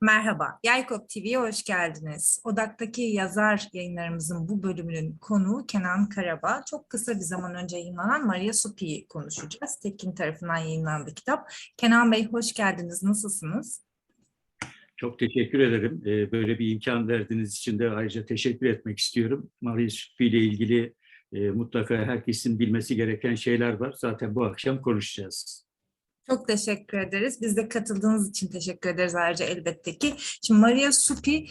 Merhaba, Yaykop TV'ye hoş geldiniz. Odak'taki yazar yayınlarımızın bu bölümünün konuğu Kenan Karabağ. Çok kısa bir zaman önce yayınlanan Maria Supi'yi konuşacağız. Tekin tarafından yayınlandı kitap. Kenan Bey hoş geldiniz, nasılsınız? Çok teşekkür ederim. Ee, Böyle bir imkan verdiğiniz için de ayrıca teşekkür etmek istiyorum. Marie Supi ile ilgili e, mutlaka herkesin bilmesi gereken şeyler var. Zaten bu akşam konuşacağız. Çok teşekkür ederiz. Biz de katıldığınız için teşekkür ederiz ayrıca elbette ki. Şimdi Maria Supi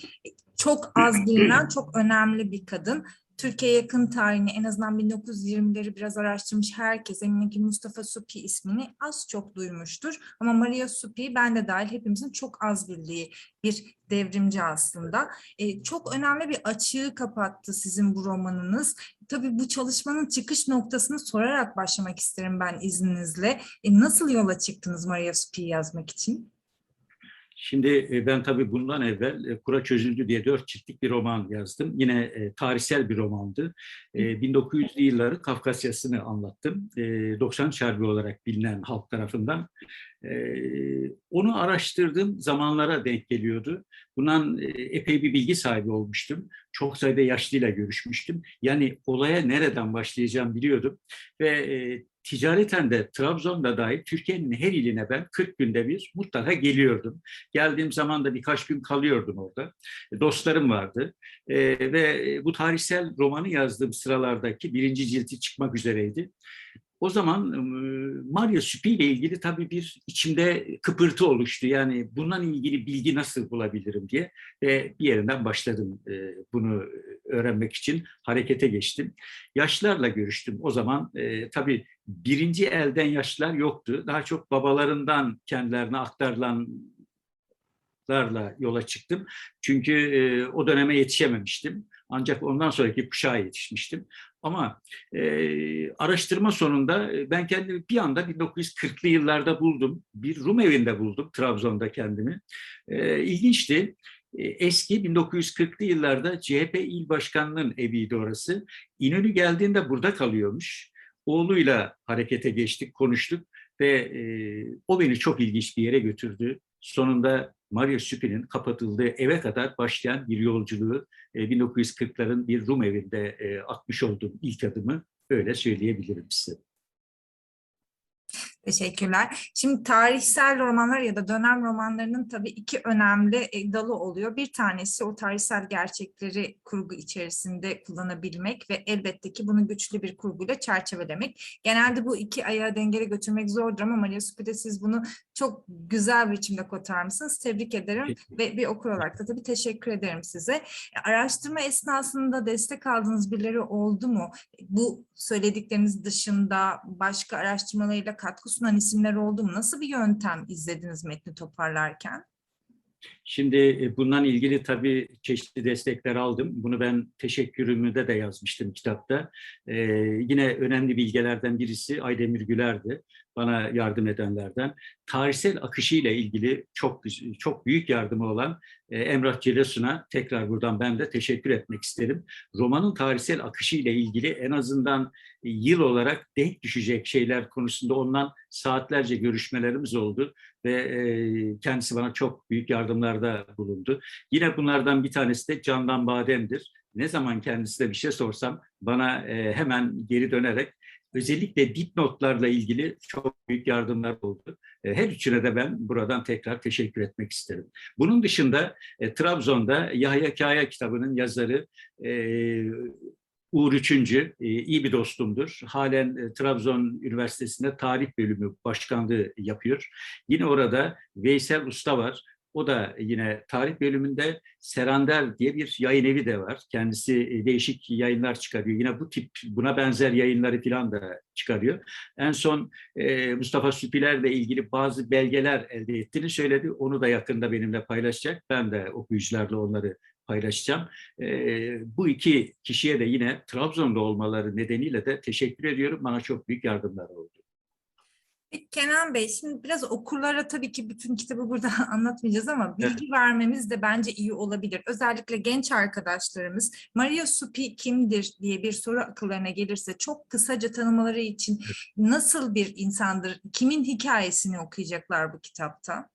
çok az bilinen, çok önemli bir kadın. Türkiye yakın tarihini en azından 1920'leri biraz araştırmış herkes eminim ki Mustafa Supi ismini az çok duymuştur. Ama Maria Supi ben de dahil hepimizin çok az bildiği bir devrimci aslında. Ee, çok önemli bir açığı kapattı sizin bu romanınız. Tabii bu çalışmanın çıkış noktasını sorarak başlamak isterim ben izninizle. E, nasıl yola çıktınız Maria Supi'yi yazmak için? Şimdi e, ben tabii bundan evvel e, Kura Çözüldü diye dört ciltlik bir roman yazdım. Yine e, tarihsel bir romandı. E, 1900'lü yılları Kafkasya'sını anlattım. E, 90 Harbi olarak bilinen halk tarafından. Onu araştırdığım zamanlara denk geliyordu. Bundan epey bir bilgi sahibi olmuştum. Çok sayıda yaşlıyla görüşmüştüm. Yani olaya nereden başlayacağım biliyordum. Ve ticareten de Trabzon'da dahil Türkiye'nin her iline ben 40 günde bir mutlaka geliyordum. Geldiğim zaman da birkaç gün kalıyordum orada. E, Dostlarım vardı. E, ve bu tarihsel romanı yazdığım sıralardaki birinci cilti çıkmak üzereydi. O zaman Maria Süpi ile ilgili tabii bir içimde kıpırtı oluştu. Yani bundan ilgili bilgi nasıl bulabilirim diye ve bir yerinden başladım bunu öğrenmek için harekete geçtim. Yaşlarla görüştüm. O zaman tabii birinci elden yaşlar yoktu. Daha çok babalarından kendilerine aktarılanlarla yola çıktım. Çünkü o döneme yetişememiştim. Ancak ondan sonraki kuşağa yetişmiştim. Ama e, araştırma sonunda e, ben kendimi bir anda 1940'lı yıllarda buldum. Bir Rum evinde buldum Trabzon'da kendimi. E, ilginçti. E, Eski 1940'lı yıllarda CHP il başkanının eviydi orası. İnönü geldiğinde burada kalıyormuş. Oğluyla harekete geçtik, konuştuk ve e, o beni çok ilginç bir yere götürdü. Sonunda Maria Süpi'nin kapatıldığı eve kadar başlayan bir yolculuğu e, 1940'ların bir Rum evinde e, atmış olduğum ilk adımı öyle söyleyebilirim size. Teşekkürler. Şimdi tarihsel romanlar ya da dönem romanlarının tabii iki önemli e, dalı oluyor. Bir tanesi o tarihsel gerçekleri kurgu içerisinde kullanabilmek ve elbette ki bunu güçlü bir kurguyla çerçevelemek. Genelde bu iki ayağı dengeli götürmek zordur ama Maria Supi'de siz bunu çok güzel bir biçimde kotarmışsınız. Tebrik ederim ve bir okur olarak da tabii teşekkür ederim size. E, Araştırma esnasında destek aldığınız birileri oldu mu? Bu söyledikleriniz dışında başka araştırmalarıyla katkı sunan isimler oldu mu? Nasıl bir yöntem izlediniz metni toparlarken? Şimdi e, bundan ilgili tabii çeşitli destekler aldım. Bunu ben teşekkürümü de yazmıştım kitapta. Ee, yine önemli bilgelerden birisi Aydemir Güler'di. Bana yardım edenlerden. Tarihsel akışıyla ilgili çok çok büyük yardımı olan e, Emrah Celesun'a tekrar buradan ben de teşekkür etmek isterim. Romanın tarihsel akışıyla ilgili en azından yıl olarak denk düşecek şeyler konusunda ondan saatlerce görüşmelerimiz oldu ve e, kendisi bana çok büyük yardımlarda bulundu. Yine bunlardan bir tanesi de Candan Badem'dir. Ne zaman kendisine bir şey sorsam bana e, hemen geri dönerek özellikle dipnotlarla ilgili çok büyük yardımlar oldu. E, Her üçüne de ben buradan tekrar teşekkür etmek isterim. Bunun dışında e, Trabzon'da Yahya Kaya kitabının yazarı e, Uğur Üçüncü e, iyi bir dostumdur. Halen e, Trabzon Üniversitesi'nde tarih bölümü başkanlığı yapıyor. Yine orada Veysel Usta var. O da yine tarih bölümünde Serander diye bir yayın evi de var. Kendisi e, değişik yayınlar çıkarıyor. Yine bu tip buna benzer yayınları falan da çıkarıyor. En son e, Mustafa Süpiler'le ilgili bazı belgeler elde ettiğini söyledi. Onu da yakında benimle paylaşacak. Ben de okuyucularla onları paylaşacağım. E, bu iki kişiye de yine Trabzon'da olmaları nedeniyle de teşekkür ediyorum. Bana çok büyük yardımlar oldu. Peki Kenan Bey, şimdi biraz okurlara tabii ki bütün kitabı burada anlatmayacağız ama bilgi vermemiz de bence iyi olabilir. Özellikle genç arkadaşlarımız Maria Supi kimdir diye bir soru akıllarına gelirse çok kısaca tanımaları için nasıl bir insandır, kimin hikayesini okuyacaklar bu kitapta?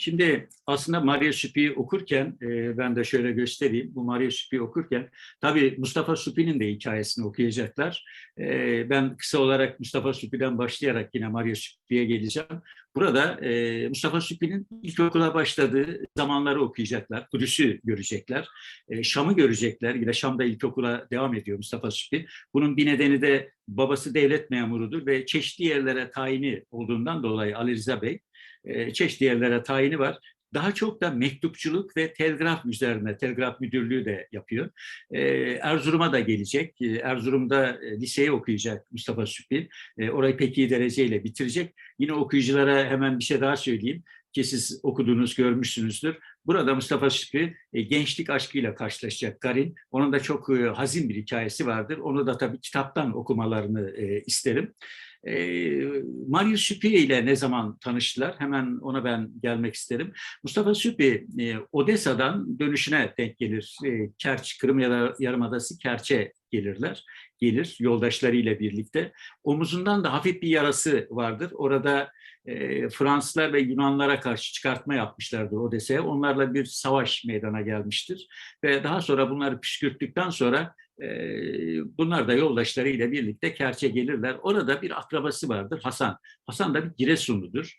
Şimdi aslında Maria Suppi'yi okurken, e, ben de şöyle göstereyim, bu Maria Suppi'yi okurken, tabii Mustafa Suppi'nin de hikayesini okuyacaklar. E, ben kısa olarak Mustafa Suppi'den başlayarak yine Maria Suppi'ye geleceğim. Burada e, Mustafa Suppi'nin ilkokula başladığı zamanları okuyacaklar, Kudüs'ü görecekler, e, Şam'ı görecekler. Yine Şam'da ilkokula devam ediyor Mustafa Suppi. Bunun bir nedeni de babası devlet memurudur ve çeşitli yerlere tayini olduğundan dolayı Ali Rıza Bey, e, çeşitli yerlere tayini var. Daha çok da mektupçuluk ve telgraf üzerine, telgraf müdürlüğü de yapıyor. E, Erzurum'a da gelecek. E, Erzurum'da e, liseyi okuyacak Mustafa Süpil. E, orayı pek iyi dereceyle bitirecek. Yine okuyuculara hemen bir şey daha söyleyeyim ki siz okudunuz, görmüşsünüzdür. Burada Mustafa Süpil e, gençlik aşkıyla karşılaşacak Karin. Onun da çok e, hazin bir hikayesi vardır. Onu da tabii kitaptan okumalarını e, isterim. E, Marius Süpi ile ne zaman tanıştılar? Hemen ona ben gelmek isterim. Mustafa Süpi e, Odessa'dan dönüşüne denk gelir. E, Kerç, Kırım ya da Yarımadası Kerç'e gelirler. Gelir yoldaşlarıyla birlikte. Omuzundan da hafif bir yarası vardır. Orada e, Fransızlar ve Yunanlara karşı çıkartma yapmışlardır Odessa'ya. Onlarla bir savaş meydana gelmiştir. Ve daha sonra bunları püskürttükten sonra bunlar da yoldaşlarıyla birlikte Kerç'e gelirler. Orada bir akrabası vardır Hasan. Hasan da bir Giresunludur.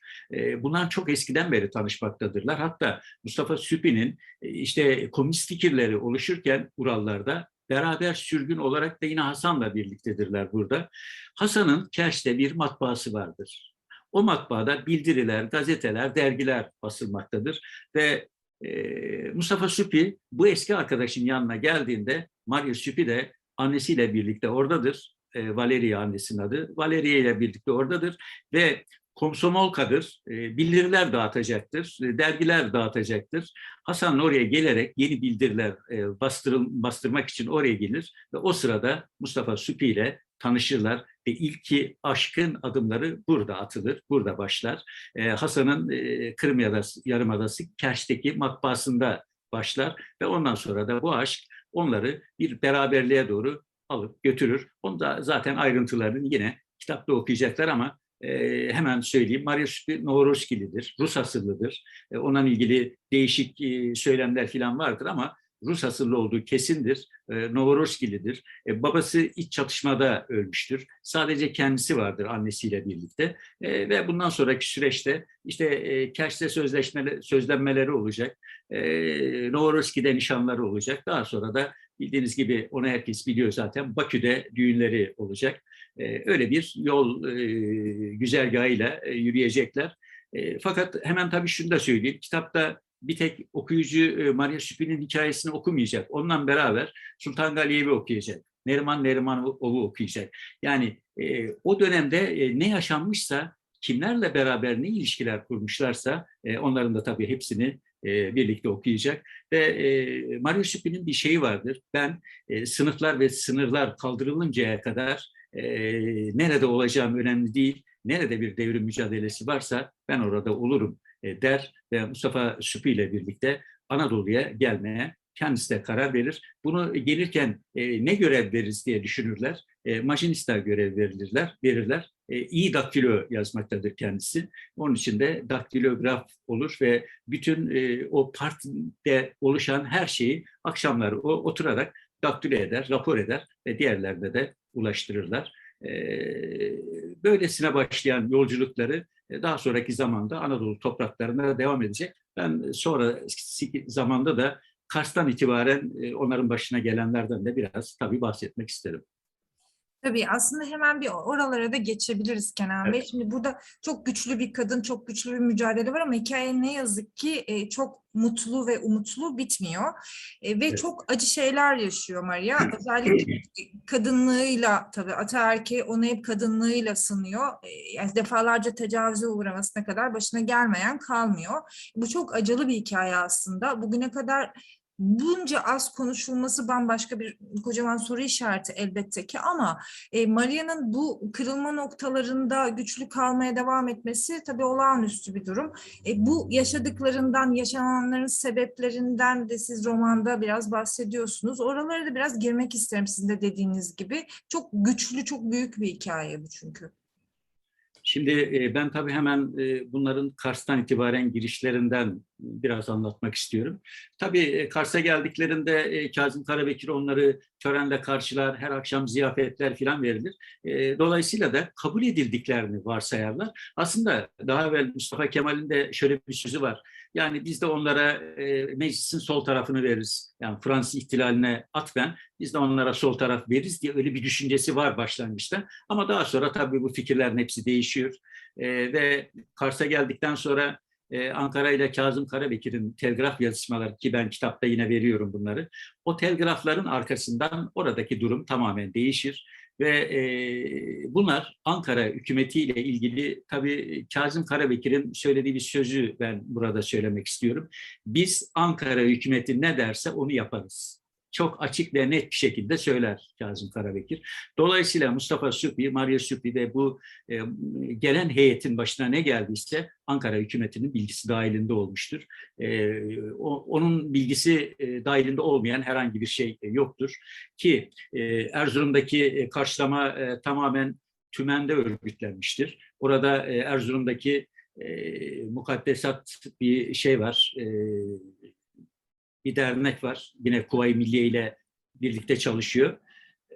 Bunlar çok eskiden beri tanışmaktadırlar. Hatta Mustafa Süpi'nin işte komünist fikirleri oluşurken Urallarda beraber sürgün olarak da yine Hasan'la birliktedirler burada. Hasan'ın Kerç'te bir matbaası vardır. O matbaada bildiriler, gazeteler, dergiler basılmaktadır ve Mustafa Süpi bu eski arkadaşın yanına geldiğinde Mario Süpi de annesiyle birlikte oradadır. E, Valeria annesinin adı. Valeria ile birlikte oradadır ve Komsomolka'dır. E, bildiriler dağıtacaktır. Dergiler dağıtacaktır. Hasan oraya gelerek yeni bildiriler e, bastırıl, bastırmak için oraya gelir ve o sırada Mustafa Süpi ile tanışırlar ve ilki aşkın adımları burada atılır, burada başlar. E, Hasan'ın e, Kırım Yarımadası, Yarımadası Kerç'teki matbaasında başlar ve ondan sonra da bu aşk onları bir beraberliğe doğru alıp götürür. Onu da zaten ayrıntılarını yine kitapta okuyacaklar ama e, hemen söyleyeyim. Mariusz Noworoskilidir, Rus asıllıdır. E, onunla ilgili değişik e, söylemler falan vardır ama Rus asıllı olduğu kesindir. E, Novoroskilidir. E, babası iç çatışmada ölmüştür. Sadece kendisi vardır annesiyle birlikte. E, ve bundan sonraki süreçte işte e, Kerç'te sözleşmeleri, sözlenmeleri olacak. E, Novoroski'de nişanları olacak. Daha sonra da bildiğiniz gibi onu herkes biliyor zaten. Bakü'de düğünleri olacak. E, öyle bir yol e, güzergahıyla e, yürüyecekler. E, fakat hemen tabii şunu da söyleyeyim. Kitapta bir tek okuyucu e, Maria Süpi'nin hikayesini okumayacak. Onunla beraber Sultan Galiyevi okuyacak. Neriman Nerimanoğlu okuyacak. Yani e, o dönemde e, ne yaşanmışsa, kimlerle beraber ne ilişkiler kurmuşlarsa e, onların da tabii hepsini e, birlikte okuyacak. Ve e, Mario Süpi'nin bir şeyi vardır. Ben e, sınıflar ve sınırlar kaldırılıncaya kadar e, nerede olacağım önemli değil. Nerede bir devrim mücadelesi varsa ben orada olurum e, der ve Mustafa Süpi ile birlikte Anadolu'ya gelmeye kendisi de karar verir. Bunu gelirken e, ne görev veririz diye düşünürler. E, majinista görev verirler, verirler. E, iyi daktilo yazmaktadır kendisi. Onun için de daktilograf olur ve bütün e, o partide oluşan her şeyi akşamları o oturarak daktilo eder, rapor eder ve diğerlerine de ulaştırırlar. E, böylesine başlayan yolculukları e, daha sonraki zamanda Anadolu topraklarına devam edecek. Ben sonra zamanda da Kars'tan itibaren e, onların başına gelenlerden de biraz tabii bahsetmek isterim. Tabii aslında hemen bir oralara da geçebiliriz Kenan Bey. Evet. Şimdi burada çok güçlü bir kadın, çok güçlü bir mücadele var ama hikaye ne yazık ki e, çok mutlu ve umutlu bitmiyor. E, ve Evet. çok acı şeyler yaşıyor Maria. Özellikle kadınlığıyla tabii ataerkil onu hep kadınlığıyla sınıyor. E, yani defalarca tecavüze uğramasına kadar başına gelmeyen kalmıyor. Bu çok acılı bir hikaye aslında. Bugüne kadar bunca az konuşulması bambaşka bir kocaman soru işareti elbette ki ama e, Maria'nın bu kırılma noktalarında güçlü kalmaya devam etmesi tabii olağanüstü bir durum. E, bu yaşadıklarından, yaşananların sebeplerinden de siz romanda biraz bahsediyorsunuz. Oralara da biraz girmek isterim sizin de dediğiniz gibi. Çok güçlü, çok büyük bir hikaye bu çünkü. Şimdi e, ben tabii hemen e, bunların Kars'tan itibaren girişlerinden biraz anlatmak istiyorum. Tabii e, Kars'a geldiklerinde e, Kazım Karabekir onları törenle karşılar, her akşam ziyafetler falan verilir. E, Dolayısıyla da kabul edildiklerini varsayarlar. Aslında daha evvel Mustafa Kemal'in de şöyle bir sözü var. Yani biz de onlara e, meclisin sol tarafını veririz. Yani Fransız ihtilaline atfen biz de onlara sol taraf veririz diye öyle bir düşüncesi var başlangıçta. Ama daha sonra tabii bu fikirlerin hepsi değişiyor. E, ve Kars'a geldikten sonra e, Ankara ile Kazım Karabekir'in telgraf yazışmaları ki ben kitapta yine veriyorum bunları. O telgrafların arkasından oradaki durum tamamen değişir. Ve e, bunlar Ankara hükümetiyle ilgili tabii Kazım Karabekir'in söylediği bir sözü ben burada söylemek istiyorum. Biz Ankara hükümeti ne derse onu yaparız. Çok açık ve net bir şekilde söyler Kazım Karabekir. Dolayısıyla Mustafa Süpi, Maria Süpi ve bu e, gelen heyetin başına ne geldiyse Ankara hükümetinin bilgisi dahilinde olmuştur. E, o, onun bilgisi e, dahilinde olmayan herhangi bir şey e, yoktur. Ki e, Erzurum'daki e, karşılama e, tamamen tümende örgütlenmiştir. Orada e, Erzurum'daki e, mukaddesat bir şey var, e, bir dernek var. Yine Kuvayi Milliye ile birlikte çalışıyor.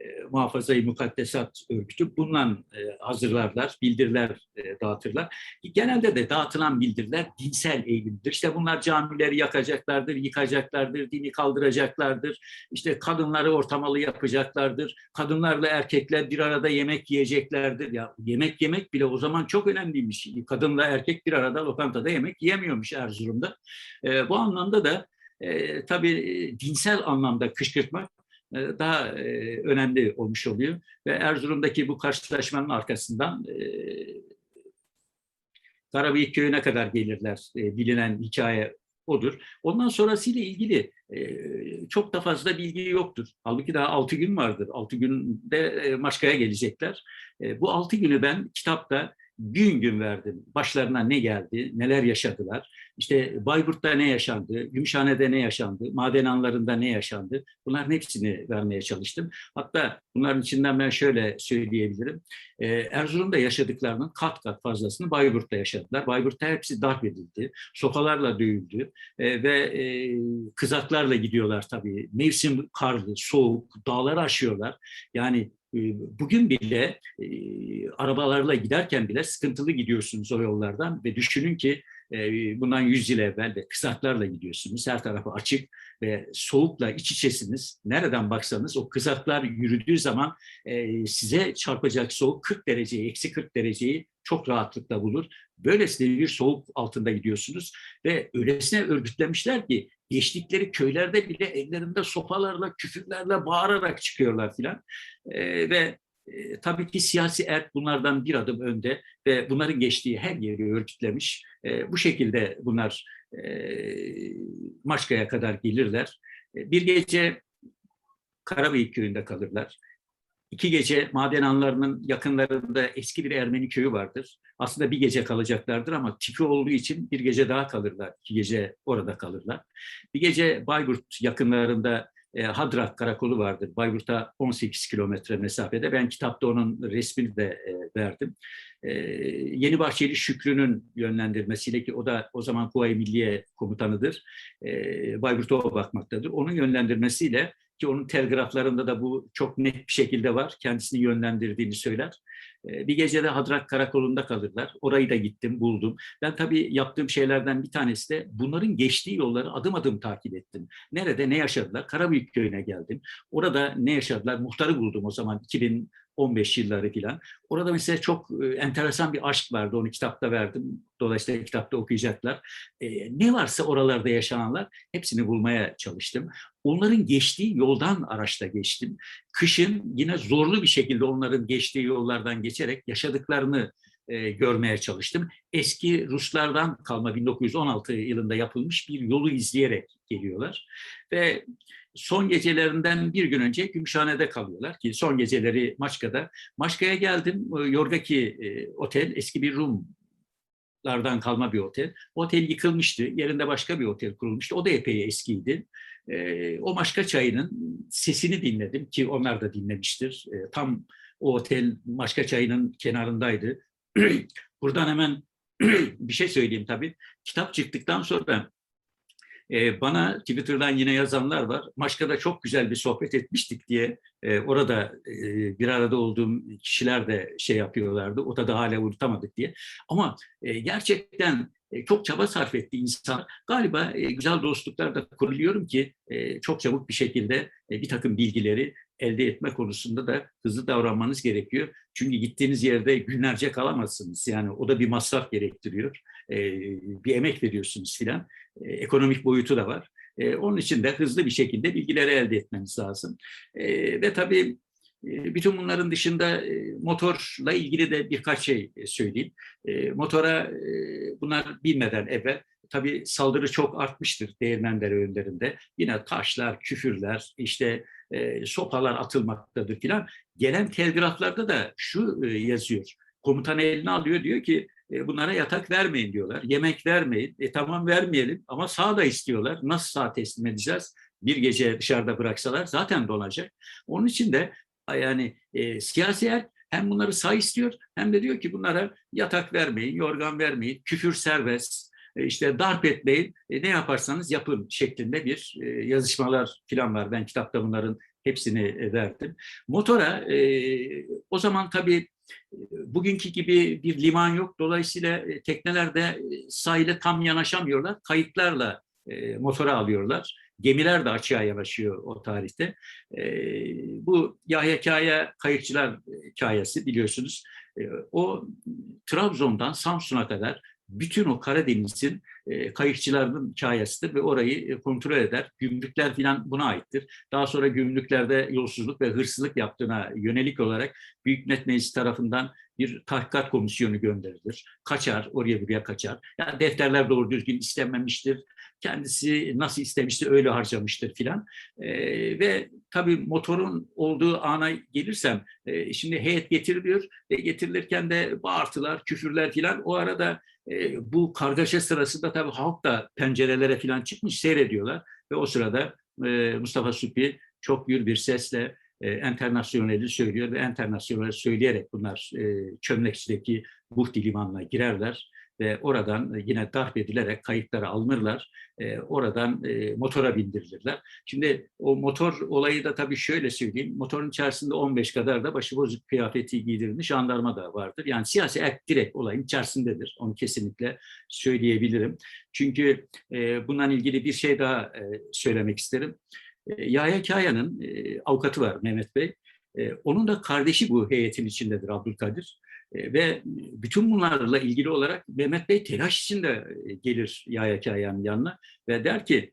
E, Muhafaza-i Mukaddesat Örgütü. Bununla e, hazırlarlar, bildiriler e, dağıtırlar. Genelde de dağıtılan bildiriler dinsel eğilimdir. İşte bunlar camileri yakacaklardır, yıkacaklardır, dini kaldıracaklardır. İşte kadınları ortamalı yapacaklardır. Kadınlarla erkekler bir arada yemek yiyeceklerdir. Ya yemek yemek bile o zaman çok önemliymiş. Kadınla erkek bir arada lokantada yemek yiyemiyormuş Erzurum'da. E, bu anlamda da e, tabii e, dinsel anlamda kışkırtmak e, daha e, önemli olmuş oluyor. Ve Erzurum'daki bu karşılaşmanın arkasından e, Karabıyık köyüne kadar gelirler. E, bilinen hikaye odur. Ondan sonrasıyla ilgili e, çok da fazla bilgi yoktur. Halbuki daha altı gün vardır. Altı günde e, Maşka'ya gelecekler. E, bu altı günü ben kitapta gün gün verdim. Başlarına ne geldi, neler yaşadılar. İşte Bayburt'ta ne yaşandı, Gümüşhane'de ne yaşandı, maden anlarında ne yaşandı. Bunların hepsini vermeye çalıştım. Hatta bunların içinden ben şöyle söyleyebilirim. Ee, Erzurum'da yaşadıklarının kat kat fazlasını Bayburt'ta yaşadılar. Bayburt'ta hepsi darp edildi. Sokalarla dövüldü. Ee, ve e, kızaklarla gidiyorlar tabii. Mevsim karlı, soğuk, dağları aşıyorlar. Yani Bugün bile e, arabalarla giderken bile sıkıntılı gidiyorsunuz o yollardan ve düşünün ki e, bundan 100 yıl evvel de kızaklarla gidiyorsunuz. Her tarafı açık ve soğukla iç içesiniz. Nereden baksanız o kızaklar yürüdüğü zaman e, size çarpacak soğuk 40 dereceyi, eksi 40 dereceyi çok rahatlıkla bulur. Böylesine bir soğuk altında gidiyorsunuz ve öylesine örgütlemişler ki geçtikleri köylerde bile ellerinde sopalarla, küfürlerle bağırarak çıkıyorlar filan. E, ve e, tabii ki siyasi ert bunlardan bir adım önde ve bunların geçtiği her yeri örgütlemiş. E, bu şekilde bunlar e, Maçka'ya kadar gelirler. E, bir gece Karabıyık köyünde kalırlar. İki gece maden anlarının yakınlarında eski bir Ermeni köyü vardır. Aslında bir gece kalacaklardır ama tipi olduğu için bir gece daha kalırlar. İki gece orada kalırlar. Bir gece Bayburt yakınlarında e, Hadrak karakolu vardır. Bayburt'a 18 kilometre mesafede. Ben kitapta onun resmini de e, verdim. E, Yeni Bahçeli Şükrü'nün yönlendirmesiyle ki o da o zaman Kuvayi Milliye komutanıdır. E, Bayburt'a bakmaktadır. Onun yönlendirmesiyle ki onun telgraflarında da bu çok net bir şekilde var. Kendisini yönlendirdiğini söyler. Bir gece de Hadrak Karakolu'nda kalırlar. Orayı da gittim, buldum. Ben tabii yaptığım şeylerden bir tanesi de bunların geçtiği yolları adım adım takip ettim. Nerede ne yaşadılar? Karabük köyüne geldim. Orada ne yaşadılar? Muhtarı buldum o zaman 2015 yılları filan. Orada mesela çok enteresan bir aşk vardı. Onu kitapta verdim. Dolayısıyla kitapta okuyacaklar. Ne varsa oralarda yaşananlar hepsini bulmaya çalıştım. Onların geçtiği yoldan araçta geçtim. Kışın yine zorlu bir şekilde onların geçtiği yollardan geçerek yaşadıklarını e, görmeye çalıştım. Eski Ruslardan kalma 1916 yılında yapılmış bir yolu izleyerek geliyorlar. Ve son gecelerinden bir gün önce Gümüşhane'de kalıyorlar ki son geceleri Maçka'da. Maçka'ya geldim. Yorgaki e, otel eski bir Rum lardan kalma bir otel. Otel yıkılmıştı. Yerinde başka bir otel kurulmuştu. O da epey eskiydi. E, o Maşka Çayı'nın sesini dinledim ki onlar da dinlemiştir. E, tam o otel Maşka Çayı'nın kenarındaydı. buradan hemen bir şey söyleyeyim tabii. Kitap çıktıktan sonra e, bana Twitter'dan yine yazanlar var. Maşka'da çok güzel bir sohbet etmiştik diye e, orada e, bir arada olduğum kişiler de şey yapıyorlardı. O da hala unutamadık diye. Ama e, gerçekten çok çaba sarf etti insan. Galiba e, güzel dostluklar da kuruluyorum ki e, çok çabuk bir şekilde e, bir takım bilgileri elde etme konusunda da hızlı davranmanız gerekiyor. Çünkü gittiğiniz yerde günlerce kalamazsınız. Yani o da bir masraf gerektiriyor. E, bir emek veriyorsunuz filan. E, ekonomik boyutu da var. E, onun için de hızlı bir şekilde bilgileri elde etmeniz lazım. E, ve tabii e, bütün bunların dışında e, motorla ilgili de birkaç şey e, söyleyeyim. E, Motora bunlar bilmeden evvel tabii saldırı çok artmıştır Değirmendere önlerinde. Yine taşlar, küfürler, işte sopalar atılmaktadır filan. Gelen telgraflarda da şu yazıyor. Komutan eline alıyor diyor ki bunlara yatak vermeyin diyorlar. Yemek vermeyin. E tamam vermeyelim ama sağ da istiyorlar. Nasıl sağ teslim edeceğiz? Bir gece dışarıda bıraksalar zaten donacak. Onun için de yani e, siyasi hem bunları sağ istiyor hem de diyor ki bunlara yatak vermeyin, yorgan vermeyin, küfür serbest, e, işte darp etmeyin, e, ne yaparsanız yapın şeklinde bir e, yazışmalar falan var. Ben kitapta bunların hepsini verdim. Motora o zaman tabii bugünkü gibi bir liman yok. Dolayısıyla tekneler de sahile tam yanaşamıyorlar. Kayıklarla motora alıyorlar. Gemiler de açığa yanaşıyor o tarihte. E, bu Yahya Kaya kayıkçılar hikayesi biliyorsunuz. E, o Trabzon'dan Samsun'a kadar bütün o Karadeniz'in e, kayıkçılarının hikayesidir ve orayı e, kontrol eder. Gümrükler filan buna aittir. Daha sonra gümrüklerde yolsuzluk ve hırsızlık yaptığına yönelik olarak Büyük Millet Meclisi tarafından bir tahkikat komisyonu gönderilir. Kaçar, oraya buraya kaçar. Yani defterler doğru düzgün istenmemiştir. Kendisi nasıl istemişti öyle harcamıştır filan. E, ve tabii motorun olduğu ana gelirsem, e, şimdi heyet getiriliyor ve getirilirken de bağırtılar, küfürler filan. O arada e, bu kargaşa sırasında tabii halk da pencerelere filan çıkmış seyrediyorlar. Ve o sırada e, Mustafa Süpi çok gür bir sesle e, enternasyoneli söylüyor ve enternasyoneli söyleyerek bunlar e, Çömlekçi'deki Buhti Limanı'na girerler ve oradan yine darp edilerek kayıtlara alınırlar. E, oradan e, motora bindirilirler. Şimdi o motor olayı da tabii şöyle söyleyeyim. Motorun içerisinde 15 kadar da başıbozuk kıyafeti giydirilmiş jandarma da vardır. Yani siyasi erk direkt olayın içerisindedir. Onu kesinlikle söyleyebilirim. Çünkü e, bundan ilgili bir şey daha e, söylemek isterim. E, Yahya Kaya'nın e, avukatı var Mehmet Bey. E, onun da kardeşi bu heyetin içindedir Abdülkadir. Ve bütün bunlarla ilgili olarak Mehmet Bey telaş içinde gelir Yahya Kaya'nın yanına ve der ki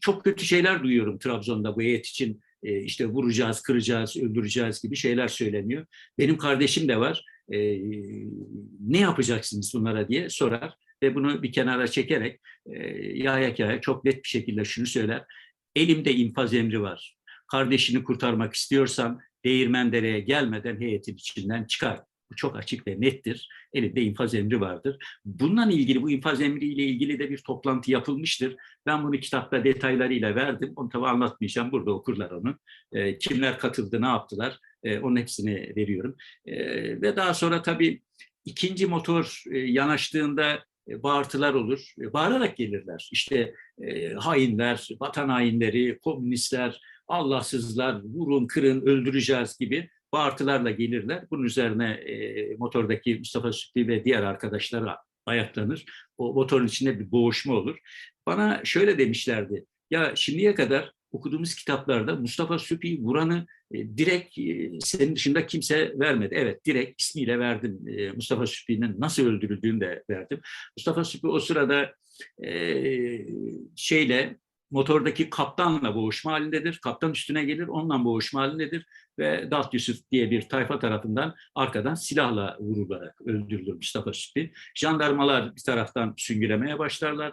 çok kötü şeyler duyuyorum Trabzon'da bu heyet için işte vuracağız, kıracağız, öldüreceğiz gibi şeyler söyleniyor. Benim kardeşim de var. Ne yapacaksınız bunlara diye sorar ve bunu bir kenara çekerek Yahya Kaya çok net bir şekilde şunu söyler. Elimde infaz emri var. Kardeşini kurtarmak istiyorsan Değirmendere'ye gelmeden heyetin içinden çıkar. Bu çok açık ve nettir. Elinde infaz emri vardır. Bundan ilgili, bu infaz emriyle ilgili de bir toplantı yapılmıştır. Ben bunu kitapta detaylarıyla verdim. Onu tabi anlatmayacağım. Burada okurlar onu. E, kimler katıldı, ne yaptılar? E, onun hepsini veriyorum. E, ve daha sonra tabii ikinci motor e, yanaştığında e, bağırtılar olur. E, bağırarak gelirler. İşte e, hainler, vatan hainleri, komünistler, Allahsızlar, vurun, kırın, öldüreceğiz gibi bağırtılarla gelirler. Bunun üzerine e, motordaki Mustafa Sütli ve diğer arkadaşlara ayaklanır. O motorun içinde bir boğuşma olur. Bana şöyle demişlerdi. Ya şimdiye kadar okuduğumuz kitaplarda Mustafa Süpi'yi vuranı e, direkt e, senin dışında kimse vermedi. Evet direkt ismiyle verdim. E, Mustafa Süpi'nin nasıl öldürüldüğünü de verdim. Mustafa Süpi o sırada şeyle motordaki kaptanla boğuşma halindedir. Kaptan üstüne gelir, onunla boğuşma halindedir ve Dalt Yusuf diye bir tayfa tarafından arkadan silahla vurularak öldürülür Mustafa Süpi. Jandarmalar bir taraftan süngülemeye başlarlar.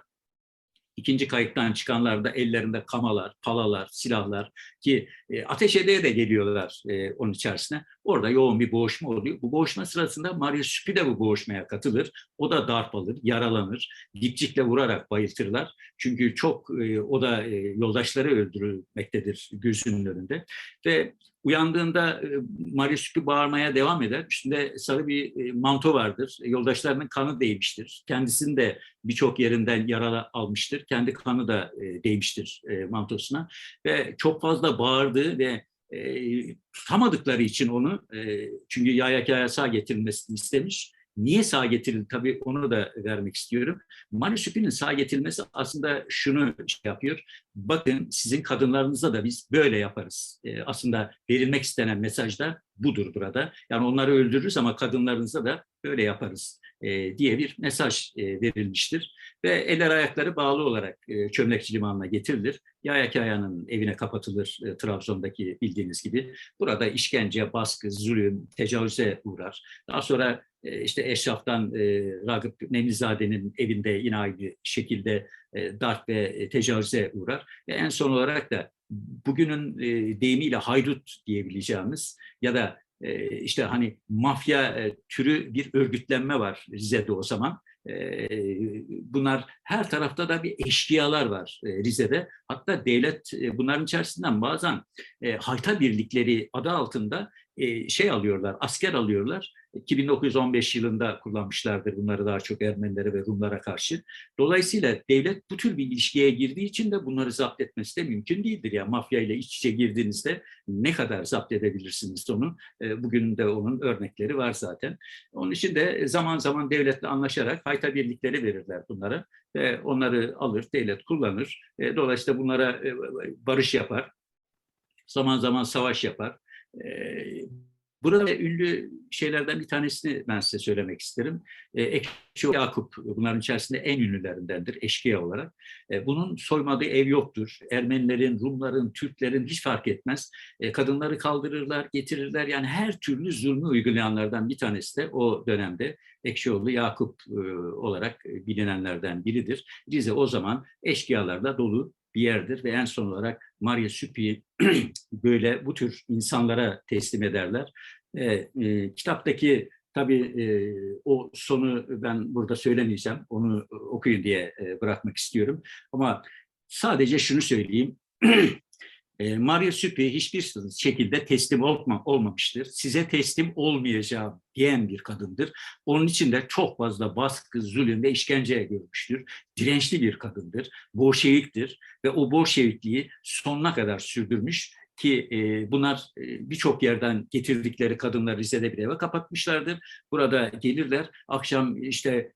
İkinci kayıktan çıkanlar da ellerinde kamalar, palalar, silahlar ki e, ateş edeye de geliyorlar e, onun içerisine. Orada yoğun bir boğuşma oluyor. Bu boğuşma sırasında Mario Süpi de bu boğuşmaya katılır. O da darp alır, yaralanır. Dipçikle vurarak bayıltırlar. Çünkü çok e, o da yoldaşları öldürülmektedir gözünün önünde. Ve Uyandığında e, Marius'u bağırmaya devam eder. Üstünde sarı bir e, manto vardır. Yoldaşlarının kanı değmiştir. Kendisini de birçok yerinden yara almıştır. Kendi kanı da e, değmiştir e, mantosuna. Ve çok fazla bağırdığı ve e, tutamadıkları için onu e, çünkü yaya kaya sağ getirilmesini istemiş. Niye sağ getirildi? Tabii onu da vermek istiyorum. Manusüpinin sağ getirilmesi aslında şunu şey yapıyor. Bakın sizin kadınlarınıza da biz böyle yaparız. E, aslında verilmek istenen mesaj da budur burada. Yani onları öldürürüz ama kadınlarınıza da böyle yaparız e, diye bir mesaj e, verilmiştir. Ve eller ayakları bağlı olarak e, Çömlekçi Limanı'na getirilir. Yaya Kaya'nın evine kapatılır e, Trabzon'daki bildiğiniz gibi. Burada işkence, baskı, zulüm, tecavüze uğrar. Daha sonra e, işte Eşraf'tan Ragıp Nemlizade'nin evinde yine aynı şekilde e, darp ve tecavüze uğrar. Ve en son olarak da bugünün deyimiyle haydut diyebileceğimiz ya da e, işte hani mafya e, türü bir örgütlenme var Rize'de o zaman. E, bunlar her tarafta da bir eşkıyalar var e, Rize'de. Hatta devlet e, bunların içerisinden bazen hayta birlikleri adı altında e, şey alıyorlar, asker alıyorlar. 1915 yılında kullanmışlardır bunları daha çok Ermenilere ve Rumlara karşı. Dolayısıyla devlet bu tür bir ilişkiye girdiği için de bunları zapt etmesi de mümkün değildir. Yani mafya ile iç içe girdiğinizde ne kadar zapt edebilirsiniz onu? E, Bugün de onun örnekleri var zaten. Onun için de zaman zaman devletle anlaşarak hayta birlikleri verirler bunlara. Ve onları alır, devlet kullanır. E, Dolayısıyla bunlara barış yapar. Zaman zaman savaş yapar. Burada ünlü şeylerden bir tanesini ben size söylemek isterim. E, Ekşi Yakup bunların içerisinde en ünlülerindendir eşkıya olarak. Bunun soymadığı ev yoktur. Ermenilerin, Rumların, Türklerin hiç fark etmez. Kadınları kaldırırlar, getirirler. Yani her türlü zulmü uygulayanlardan bir tanesi de o dönemde Ekşioğlu Yakup olarak bilinenlerden biridir. Rize o zaman eşkıyalarla dolu bir yerdir ve en son olarak Maria Süpi'yi böyle bu tür insanlara teslim ederler. E, e, kitaptaki tabii e, o sonu ben burada söylemeyeceğim. Onu okuyun diye e, bırakmak istiyorum. Ama sadece şunu söyleyeyim. E, Maria Süpi hiçbir şekilde teslim olma, olmamıştır. Size teslim olmayacağım diyen bir kadındır. Onun için de çok fazla baskı, zulüm ve işkence görmüştür. Dirençli bir kadındır. Bolşeviktir ve o Bolşevikliği sonuna kadar sürdürmüş ki e, bunlar e, birçok yerden getirdikleri kadınlar Rize'de bir eve kapatmışlardır. Burada gelirler, akşam işte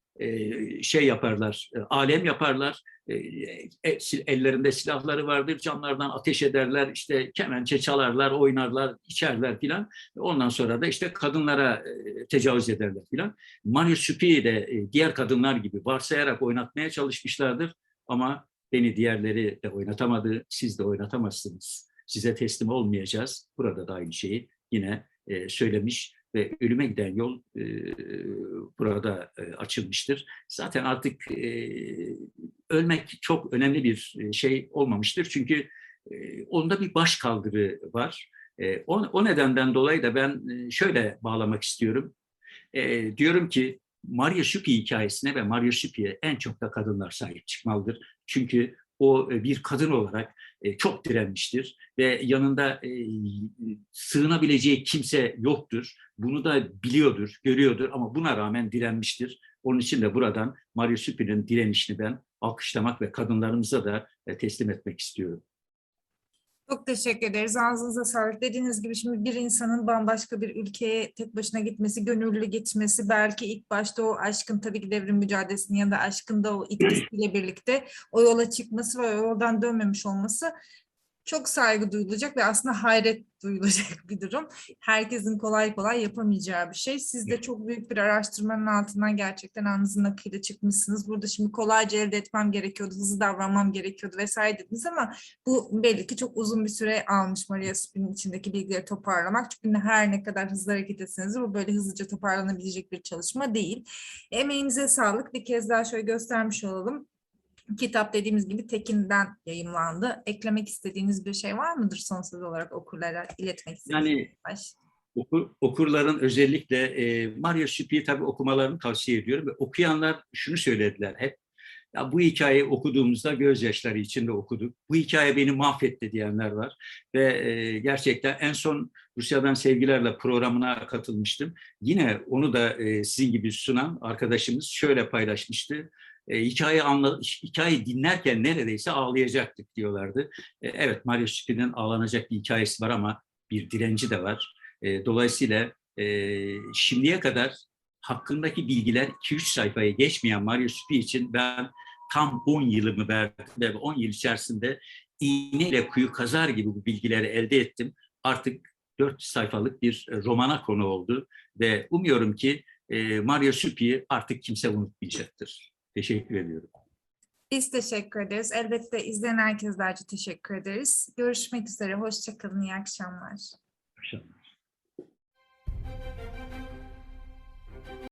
şey yaparlar, e, alem yaparlar, e, e, ellerinde silahları vardır, camlardan ateş ederler, işte kemençe çalarlar, oynarlar, içerler filan. Ondan sonra da işte kadınlara e, tecavüz ederler filan. Mani Süpi'yi de e, diğer kadınlar gibi varsayarak oynatmaya çalışmışlardır ama beni diğerleri de oynatamadı, siz de oynatamazsınız. Size teslim olmayacağız. Burada da aynı şeyi yine e, söylemiş ve ölüme giden yol e, burada e, açılmıştır. Zaten artık e, ölmek çok önemli bir şey olmamıştır. Çünkü e, onda bir baş kaldırı var. E, o, o nedenden dolayı da ben e, şöyle bağlamak istiyorum. E, diyorum ki Maria Şüpi hikayesine ve Maria Şüpi'ye en çok da kadınlar sahip çıkmalıdır. Çünkü o bir kadın olarak çok direnmiştir ve yanında sığınabileceği kimse yoktur. Bunu da biliyordur, görüyordur ama buna rağmen direnmiştir. Onun için de buradan Mario Süpi'nin direnişini ben alkışlamak ve kadınlarımıza da teslim etmek istiyorum. Çok teşekkür ederiz. Ağzınıza sağlık. Dediğiniz gibi şimdi bir insanın bambaşka bir ülkeye tek başına gitmesi, gönüllü gitmesi, belki ilk başta o aşkın tabii ki devrim mücadelesinin ya da aşkın da o etkisiyle birlikte o yola çıkması ve o yoldan dönmemiş olması çok saygı duyulacak ve aslında hayret duyulacak bir durum. Herkesin kolay kolay yapamayacağı bir şey. Siz de çok büyük bir araştırmanın altından gerçekten alnınızın akıyla çıkmışsınız. Burada şimdi kolayca elde etmem gerekiyordu, hızlı davranmam gerekiyordu vesaire dediniz ama bu belli ki çok uzun bir süre almış Maria Spin'in içindeki bilgileri toparlamak. Çünkü her ne kadar hızlı hareket etseniz bu böyle hızlıca toparlanabilecek bir çalışma değil. Emeğinize sağlık. Bir kez daha şöyle göstermiş olalım. Kitap dediğimiz gibi Tekin'den yayımlandı. Eklemek istediğiniz bir şey var mıdır son söz olarak okurlara iletmek istediğiniz? Yani okur, okurların özellikle e, Mario Süpi'yi tabii okumalarını tavsiye ediyorum. Ve okuyanlar şunu söylediler hep. Ya bu hikayeyi okuduğumuzda gözyaşları içinde okuduk. Bu hikaye beni mahvetti diyenler var. Ve e, gerçekten en son Rusya'dan sevgilerle programına katılmıştım. Yine onu da e, sizin gibi sunan arkadaşımız şöyle paylaşmıştı. E, hikaye anla, hikayeyi dinlerken neredeyse ağlayacaktık diyorlardı. E, evet Mario Spui'nin ağlanacak bir hikayesi var ama bir direnci de var. E, dolayısıyla e, şimdiye kadar hakkındaki bilgiler 2-3 sayfaya geçmeyen Mario Spui için ben tam 10 yılımı verdim ve 10 yıl içerisinde iğneyle kuyu kazar gibi bu bilgileri elde ettim. Artık 4 sayfalık bir romana konu oldu ve umuyorum ki e, Mario Supi'yi artık kimse unutmayacaktır. Teşekkür ediyorum. Biz teşekkür ederiz. Elbette izleyen herkese teşekkür ederiz. Görüşmek üzere. Hoşçakalın. İyi akşamlar. Akşamlar.